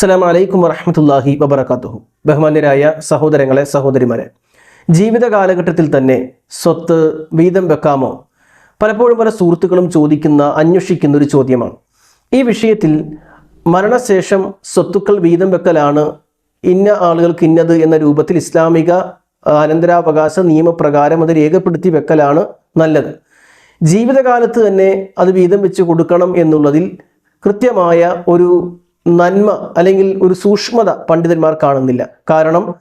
അസ്സലാം വലൈക്കും വറഹമത്തല്ലാഹി വബർക്കാത്തുഹു ബഹുമാന്യരായ സഹോദരങ്ങളെ സഹോദരിമാരെ ജീവിത കാലഘട്ടത്തിൽ തന്നെ സ്വത്ത് വീതം വെക്കാമോ? പലപ്പോഴും പല സുഹൃത്തുക്കളും ചോദിക്കുന്ന അന്വേഷിക്കുന്ന ഒരു ചോദ്യമാണ്. ഈ വിഷയത്തിൽ മരണശേഷം സ്വത്തുക്കൾ വീതം വെക്കലാണ് ഇന്ന ആളുകൾക്ക് ഇന്നത് എന്ന രൂപത്തിൽ ഇസ്ലാമിക അനന്തരാവകാശ നിയമപ്രകാരം അത് രേഖപ്പെടുത്തി വെക്കലാണ് നല്ലത്. ജീവിതകാലത്ത് തന്നെ അത് വീതം വെച്ച് കൊടുക്കണം എന്നുള്ളതിൽ കൃത്യമായ ഒരു നന്മ അല്ലെങ്കിൽ ഒരു സൂക്ഷ്മത പണ്ഡിതന്മാർ കാണുന്നില്ല. കാരണം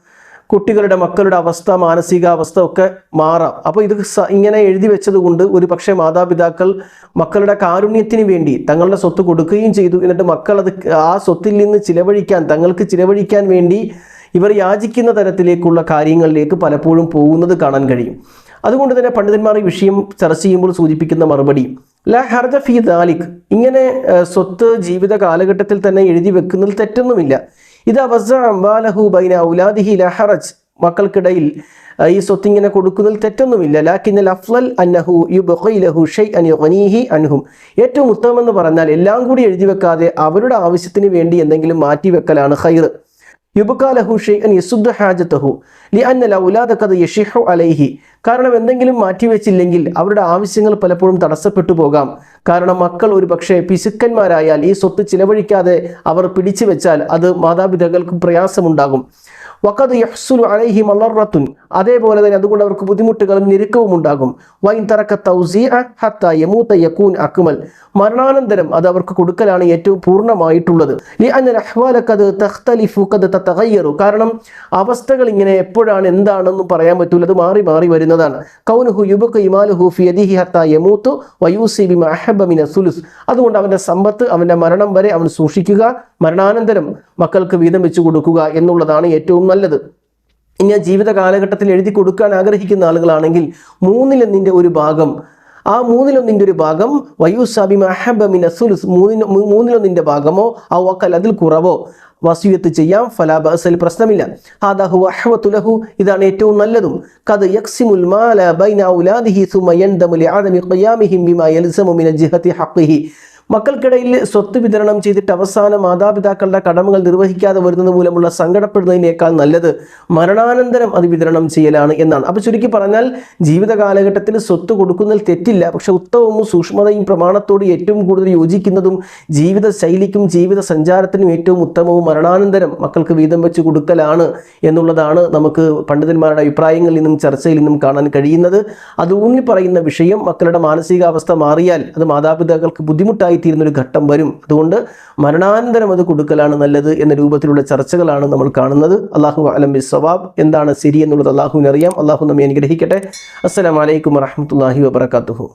കുട്ടികളുടെ മക്കളുടെ അവസ്ഥ മാനസികാവസ്ഥ ഒക്കെ മാറാം. അപ്പോൾ ഇത് ഇങ്ങനെ എഴുതി വെച്ചത് കൊണ്ട് ഒരു പക്ഷേ മാതാപിതാക്കൾ മക്കളുടെ കാരുണ്യത്തിന് വേണ്ടി തങ്ങളുടെ സ്വത്ത് കൊടുക്കുകയും ചെയ്തു. എന്നിട്ട് മക്കൾ അത് ആ സ്വത്തിൽ നിന്ന് ചിലവഴിക്കാൻ തങ്ങൾക്ക് ചിലവഴിക്കാൻ വേണ്ടി ഇവർ യാചിക്കുന്ന തരത്തിലേക്കുള്ള കാര്യങ്ങളിലേക്ക് പലപ്പോഴും പോകുന്നത് കാണാൻ കഴിയും. അതുകൊണ്ട് തന്നെ പണ്ഡിതന്മാർ ഈ വിഷയം ചർച്ച ചെയ്യുമ്പോൾ സൂചിപ്പിക്കുന്ന മറുപടി ലാ ഹർജ ഫി ദാലിക്. ഇങ്ങനെ സ്വത്ത് ജീവിത കാലഘട്ടത്തിൽ തന്നെ എഴുതി വെക്കുന്നതിൽ തെറ്റൊന്നുമില്ല. ഇത് അവസ അംബാലഹു ബൈന ഔലാദിഹി ല ഹറജ്. മക്കൾക്കിടയിൽ ഈ സ്വത്ത് ഇങ്ങനെ കൊടുക്കുന്നതിൽ തെറ്റൊന്നുമില്ല. ലാക്കിന്നൽ അഫ്ലൽ അന്നഹു യു ബഹു ഷൈഅൻ യുഗ്നീഹി അൻഹും. ഏറ്റവും ഉത്തമം എന്ന് പറഞ്ഞാൽ എല്ലാം കൂടി എഴുതി വെക്കാതെ അവരുടെ ആവശ്യത്തിന് വേണ്ടി എന്തെങ്കിലും മാറ്റി വെക്കലാണ് ലൗലാദ അലൈഹി. കാരണം എന്തെങ്കിലും മാറ്റിവെച്ചില്ലെങ്കിൽ അവരുടെ ആവശ്യങ്ങൾ പലപ്പോഴും തടസ്സപ്പെട്ടു പോകാം. കാരണം മക്കൾ ഒരു പക്ഷേ പിശുക്കന്മാരായാൽ ഈ സ്വത്ത് ചിലവഴിക്കാതെ അവർ പിടിച്ചു വെച്ചാൽ അത് മാതാപിതാക്കൾക്ക് പ്രയാസമുണ്ടാകും. വക്കത് അലൈഹി മലറത്തുൻ അതേപോലെ തന്നെ അതുകൊണ്ട് അവർക്ക് ബുദ്ധിമുട്ടുകളും ഞെരുക്കവും ഉണ്ടാകും. വൈൻ തറക്ക തൗസി ഹത്ത യമൂത്ത യക്കൂൻ അക്മൽ. മരണാനന്തരം അത് അവർക്ക് കൊടുക്കലാണ് ഏറ്റവും പൂർണമായിട്ടുള്ളത്. കാരണം അവസ്ഥകൾ ഇങ്ങനെ എപ്പോഴാണ് എന്താണെന്നും പറയാൻ പറ്റൂല. അത് മാറി മാറി വരുന്നതാണ്. കൗനുഹു യുബക്ക് ഇമാലുഹു ഫിയദിഹി ഹത്ത യമൂത്തു വയൂസി ബിമ അഹബ്ബ മിന സുലുസ്. അതുകൊണ്ട് അവന്റെ സമ്പത്ത് അവന്റെ മരണം വരെ അവൻ സൂക്ഷിക്കുക. മരണാനന്തരം മക്കൾക്ക് വീതം വെച്ചു കൊടുക്കുക എന്നുള്ളതാണ് ഏറ്റവും നല്ലത്. ഇനി ആ ജീവിത കാലഘട്ടത്തിൽ എഴുതി കൊടുക്കാൻ ആഗ്രഹിക്കുന്ന ആളുകളാണെങ്കിൽ മൂന്നിലൊന്നിന്റെ ഒരു ഭാഗം ആ മൂന്നിലൊന്നിന്റെ ഒരു ഭാഗം വയൂസാബി മഹബമിൻ അസുലുസ് മൂന്നിന് മൂന്നിലൊന്നിന്റെ ഭാഗമോ ആ വക്കൽ അതിൽ കുറവോ? വസൂയത്ത് ചെയ്യാം ഫലാബസൽ പ്രശ്നമില്ല. ഹാദാഹു അഹ്വത്തുലഹു ഇതാണ് ഏറ്റവും നല്ലതും. കത് യക്സിമുൽ മാല ബൈന ഔലാദിഹി സുമയൻ യൻദമു ആദമി ഖിയാമിഹിം ബിമാ യൽസമു മിന ജിഹതി ഹഖ്ഖിഹി. മക്കൾക്കിടയിൽ സ്വത്ത് വിതരണം ചെയ്തിട്ട് അവസാനം മാതാപിതാക്കളുടെ കടമകൾ നിർവഹിക്കാതെ വരുന്നത് മൂലമുള്ള സങ്കടപ്പെടുന്നതിനേക്കാൾ നല്ലത് മരണാനന്തരം അത് വിതരണം ചെയ്യലാണ് എന്നാണ്. അപ്പോൾ ചുരുക്കി പറഞ്ഞാൽ ജീവിത കാലഘട്ടത്തിൽ സ്വത്ത് കൊടുക്കുന്നതിൽ തെറ്റില്ല. പക്ഷെ ഉത്തമവും സൂക്ഷ്മതയും പ്രമാണത്തോട് ഏറ്റവും കൂടുതൽ യോജിക്കുന്നതും ജീവിത ശൈലിക്കും ജീവിത സഞ്ചാരത്തിനും ഏറ്റവും ഉത്തമവും മരണാനന്തരം മക്കൾക്ക് വീതം വെച്ച് കൊടുക്കലാണ് എന്നുള്ളതാണ് നമുക്ക് പണ്ഡിതന്മാരുടെ അഭിപ്രായങ്ങളിൽ നിന്നും ചർച്ചയിൽ നിന്നും കാണാൻ കഴിയുന്നത്. അത് പറയുന്ന വിഷയം മക്കളുടെ മാനസികാവസ്ഥ മാറിയാൽ അത് മാതാപിതാക്കൾക്ക് ബുദ്ധിമുട്ടായി തീരുന്ന ഒരു ഘട്ടം വരും. അതുകൊണ്ട് മരണാനന്തരം അത് കൊടുക്കലാണ് നല്ലത് എന്ന രൂപത്തിലുള്ള ചർച്ചകളാണ് നമ്മൾ കാണുന്നത്. അള്ളാഹു അലം ബി സവാബ് എന്താണ് ശരി എന്നുള്ളത് അള്ളാഹുവിനറിയാം അള്ളാഹു നമ്മെ അനുഗ്രഹിക്കട്ടെ. അസ്സലാമലൈക്കും വറഹമത്തല്ലാഹി വബർക്കാത്തുഹു